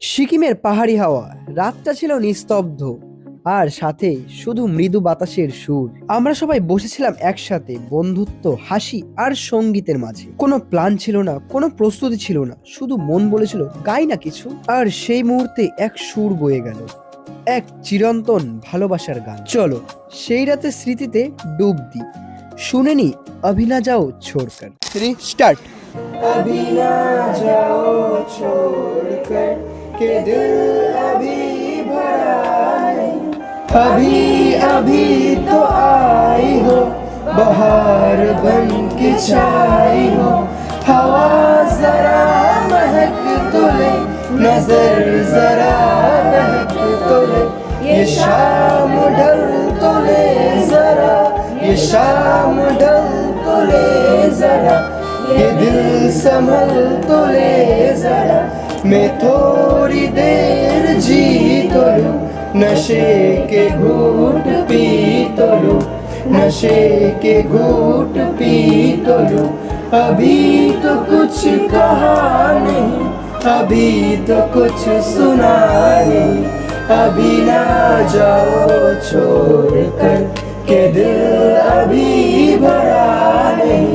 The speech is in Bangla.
সিকিমের পাহাড়ি হাওয়া রাতটা ছিল নিস্তব্ধ আর সাথে শুধু মৃদু বাতাসের সুর। আমরা সবাই বসেছিলাম একসাথে বন্ধুত্ব হাসি আর সঙ্গীতের মাঝে। কোনো প্ল্যান ছিল না কোনো প্রস্তুতি ছিল না শুধু মন বলেছিল গাই না কিছু। আর সেই মুহূর্তে এক সুর বয়ে গেল এক চিরন্তন ভালোবাসার গান। চলো সেই রাতে স্মৃতিতে ডুব দি। শুনে নি অভিনা যাও ছোড়কার। স্টার্ট। অভিনা যাও ছোড়কার। के दिल अभी भरा अभी अभी तो आई हो, बहार बन के छाई हो। हवा जरा महक तो ले, नज़र जरा महक तो ले। ये शाम ढल तो ले जरा, ये शाम ढल तो ले जरा। ये दिल संभल तो ले जरा। मैं थोड़ी देर जी तो लूं नशे के घूट पी तो लूं नशे के घूट पी तो लूं अभी तो कुछ कहा नहीं अभी तो कुछ सुना नहीं अभी ना जाओ छोड़ कर के दिल अभी भरा नहीं